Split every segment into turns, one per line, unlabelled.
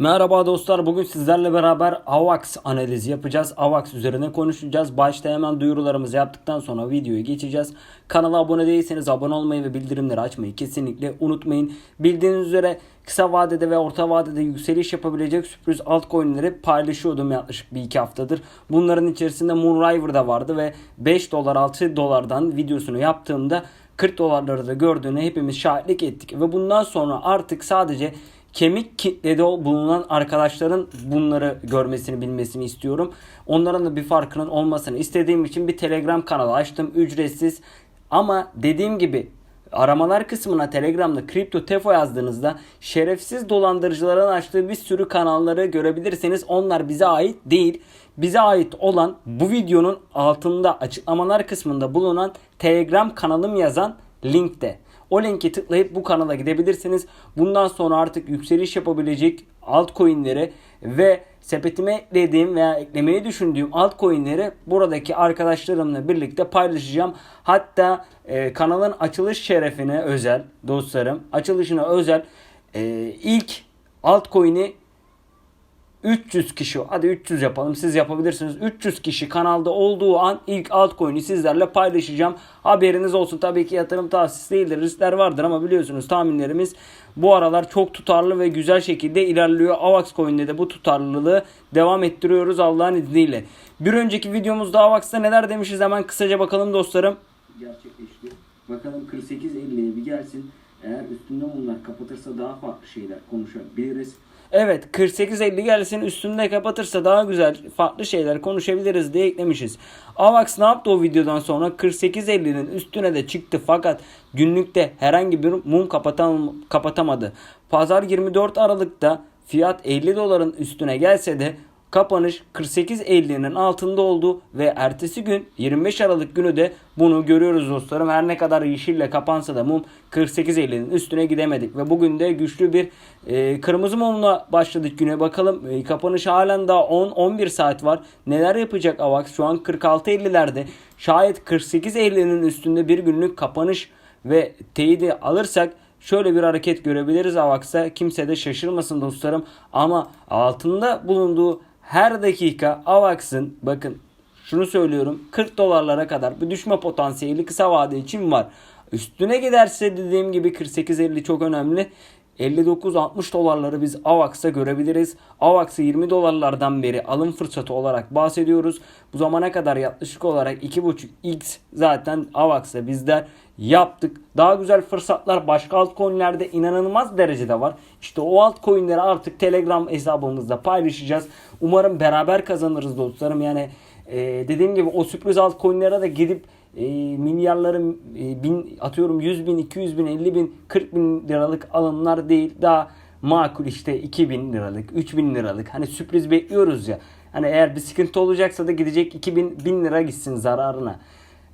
Merhaba dostlar. Bugün sizlerle beraber AVAX analizi yapacağız. AVAX üzerine konuşacağız. Başta hemen duyurularımızı yaptıktan sonra videoya geçeceğiz. Kanala abone değilseniz abone olmayı ve bildirimleri açmayı kesinlikle unutmayın. Bildiğiniz üzere kısa vadede ve orta vadede yükseliş yapabilecek sürpriz altcoin'leri paylaşıyordum yaklaşık bir iki haftadır. Bunların içerisinde Moonriver da vardı ve 5 dolar 6 dolardan videosunu yaptığımda 40 dolarları da gördüğüne hepimiz şahitlik ettik. Ve bundan sonra artık sadece kemik kitlede bulunan arkadaşların bunları görmesini bilmesini istiyorum. Onların da bir farkının olmasını istediğim için bir Telegram kanalı açtım ücretsiz. Ama dediğim gibi aramalar kısmına Telegram'da kripto tefo yazdığınızda şerefsiz dolandırıcıların açtığı bir sürü kanalları görebilirsiniz. Onlar bize ait değil. Bize ait olan bu videonun altında açıklamalar kısmında bulunan Telegram kanalım yazan linkte. O linki tıklayıp bu kanala gidebilirsiniz. Bundan sonra artık yükseliş yapabilecek altcoin'leri ve sepetime eklediğim veya eklemeyi düşündüğüm altcoin'leri buradaki arkadaşlarımla birlikte paylaşacağım. Hatta e, kanalın açılış şerefine özel dostlarım, açılışına özel e, ilk altcoin'i 300 kişi hadi 300 yapalım. Siz yapabilirsiniz. 300 kişi kanalda olduğu an ilk altcoin'i sizlerle paylaşacağım. Haberiniz olsun. Tabii ki yatırım tavsiyesi değildir. Riskler vardır ama biliyorsunuz tahminlerimiz bu aralar çok tutarlı ve güzel şekilde ilerliyor. AVAX coin'de de bu tutarlılığı devam ettiriyoruz Allah'ın izniyle. Bir önceki videomuzda AVAX'ta neler demişiz? Hemen kısaca bakalım dostlarım. Gerçekleşti. Bakalım 48.50'ye bir gelsin eğer üstünde bunlar kapatırsa daha farklı şeyler konuşabiliriz Evet 48.50 gelsin üstünde kapatırsa daha güzel farklı şeyler konuşabiliriz diye eklemişiz. Avax ne yaptı o videodan sonra 48.50'nin üstüne de çıktı fakat günlükte herhangi bir mum kapatam kapatamadı. Pazar 24 Aralık'ta fiyat 50 doların üstüne gelse de kapanış 48.50'nin altında oldu ve ertesi gün 25 Aralık günü de bunu görüyoruz dostlarım. Her ne kadar yeşille kapansa da mum 48.50'nin üstüne gidemedik ve bugün de güçlü bir e, kırmızı mumla başladık güne. Bakalım e, kapanış halen daha 10-11 saat var. Neler yapacak AVAX? Şu an 46.50'lerde. Şayet 48.50'nin üstünde bir günlük kapanış ve teyidi alırsak şöyle bir hareket görebiliriz AVAX'ta. Kimse de şaşırmasın dostlarım. Ama altında bulunduğu her dakika AVAX'ın bakın şunu söylüyorum 40 dolarlara kadar bir düşme potansiyeli kısa vade için var. Üstüne giderse dediğim gibi 48-50 çok önemli. 59-60 dolarları biz AVAX'a görebiliriz. AVAX'ı 20 dolarlardan beri alım fırsatı olarak bahsediyoruz. Bu zamana kadar yaklaşık olarak 2.5x zaten AVAX'a bizler yaptık. Daha güzel fırsatlar başka altcoin'lerde inanılmaz derecede var. İşte o altcoin'leri artık Telegram hesabımızda paylaşacağız. Umarım beraber kazanırız dostlarım. Yani e, dediğim gibi o sürpriz altcoin'lere de gidip e, milyarların e, bin atıyorum 100 bin, 200 bin, 50 bin, 40 bin liralık alımlar değil. Daha makul işte 2000 liralık, 3000 liralık. Hani sürpriz bekliyoruz ya. Hani eğer bir sıkıntı olacaksa da gidecek 2000 bin lira gitsin zararına.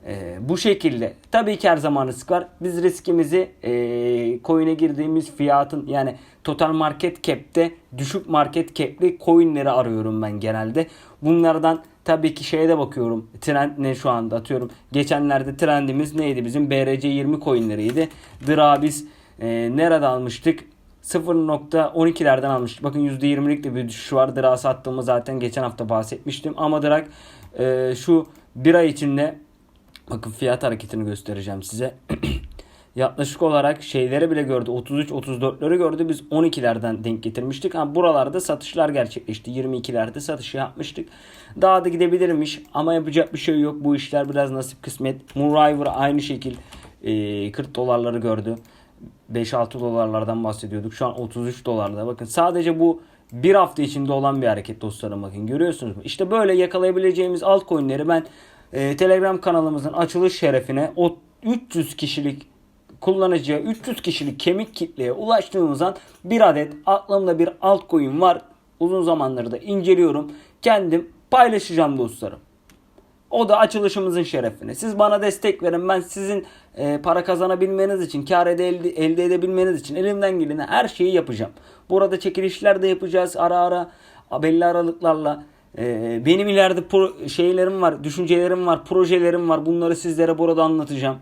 Ee, bu şekilde. Tabii ki her zaman risk var. Biz riskimizi e, girdiğimiz fiyatın yani total market cap'te düşük market cap'li coin'leri arıyorum ben genelde. Bunlardan tabii ki şeye de bakıyorum. Trend ne şu anda atıyorum. Geçenlerde trendimiz neydi bizim? BRC20 coin'leriydi. DRA biz e, nerede almıştık? 0.12'lerden almıştık. Bakın %20'lik de bir düşüş var. DRA sattığımı zaten geçen hafta bahsetmiştim. Ama DRA e, şu bir ay içinde Bakın fiyat hareketini göstereceğim size. Yaklaşık olarak şeyleri bile gördü. 33-34'leri gördü. Biz 12'lerden denk getirmiştik. Ha, buralarda satışlar gerçekleşti. 22'lerde satışı yapmıştık. Daha da gidebilirmiş. Ama yapacak bir şey yok. Bu işler biraz nasip kısmet. Moonriver aynı şekil 40 dolarları gördü. 5-6 dolarlardan bahsediyorduk. Şu an 33 dolarda. Bakın sadece bu bir hafta içinde olan bir hareket dostlarım bakın görüyorsunuz mu? İşte böyle yakalayabileceğimiz altcoin'leri ben e, Telegram kanalımızın açılış şerefine o 300 kişilik kullanıcıya 300 kişilik kemik kitleye ulaştığımızdan bir adet aklımda bir altcoin var. Uzun zamanları da inceliyorum. Kendim paylaşacağım dostlarım. O da açılışımızın şerefine. Siz bana destek verin. Ben sizin e, para kazanabilmeniz için, kar ede, elde, edebilmeniz için elimden geleni her şeyi yapacağım. Burada çekilişler de yapacağız ara ara belli aralıklarla. Ee, benim ileride pro- şeylerim var, düşüncelerim var, projelerim var. Bunları sizlere burada anlatacağım.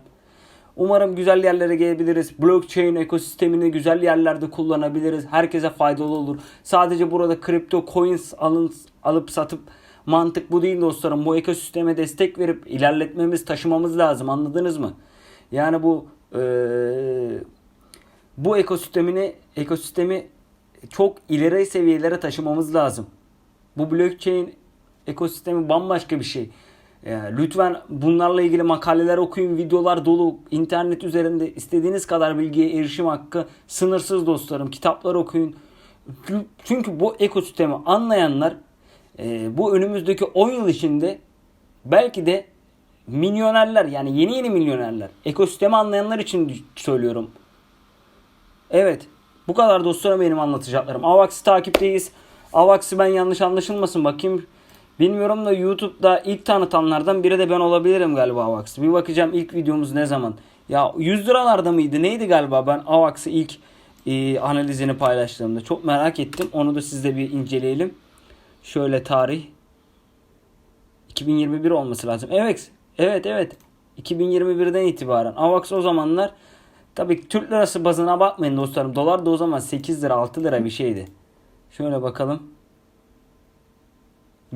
Umarım güzel yerlere gelebiliriz. Blockchain ekosistemini güzel yerlerde kullanabiliriz. Herkese faydalı olur. Sadece burada kripto coins alın, alıp satıp mantık bu değil dostlarım. Bu ekosisteme destek verip ilerletmemiz, taşımamız lazım. Anladınız mı? Yani bu eee, bu ekosistemini ekosistemi çok ileri seviyelere taşımamız lazım. Bu blockchain ekosistemi bambaşka bir şey. Yani lütfen bunlarla ilgili makaleler okuyun, videolar dolu. internet üzerinde istediğiniz kadar bilgiye erişim hakkı sınırsız dostlarım. Kitaplar okuyun. Çünkü bu ekosistemi anlayanlar e, bu önümüzdeki 10 yıl içinde belki de milyonerler yani yeni yeni milyonerler. Ekosistemi anlayanlar için söylüyorum. Evet. Bu kadar dostlarım benim anlatacaklarım. Avax'ı takipteyiz. Avax'ı ben yanlış anlaşılmasın bakayım. Bilmiyorum da YouTube'da ilk tanıtanlardan biri de ben olabilirim galiba Avax'ı. Bir bakacağım ilk videomuz ne zaman. Ya 100 liralarda mıydı neydi galiba ben Avax'ı ilk e, analizini paylaştığımda. Çok merak ettim. Onu da sizle bir inceleyelim. Şöyle tarih. 2021 olması lazım. Evet. Evet evet. 2021'den itibaren. Avax o zamanlar Tabii Türk lirası bazına bakmayın dostlarım. Dolar da o zaman 8 lira 6 lira bir şeydi. Şöyle bakalım.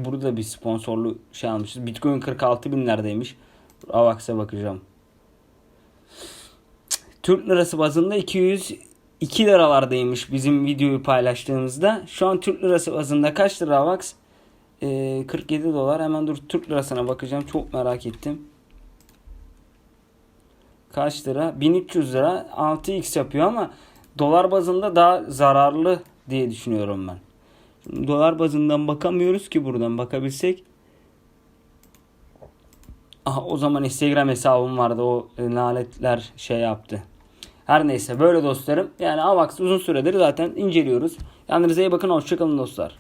Burada bir sponsorlu şey almışız. Bitcoin 46 binlerdeymiş. Avax'a bakacağım. Türk lirası bazında 202 liralardaymış bizim videoyu paylaştığımızda. Şu an Türk lirası bazında kaç lira Avax? Ee, 47 dolar. Hemen dur Türk lirasına bakacağım. Çok merak ettim kaç lira? 1300 lira 6x yapıyor ama dolar bazında daha zararlı diye düşünüyorum ben. Dolar bazından bakamıyoruz ki buradan bakabilsek. Aha, o zaman Instagram hesabım vardı o e, lanetler şey yaptı. Her neyse böyle dostlarım. Yani AVAX uzun süredir zaten inceliyoruz. Kendinize iyi bakın hoşçakalın dostlar.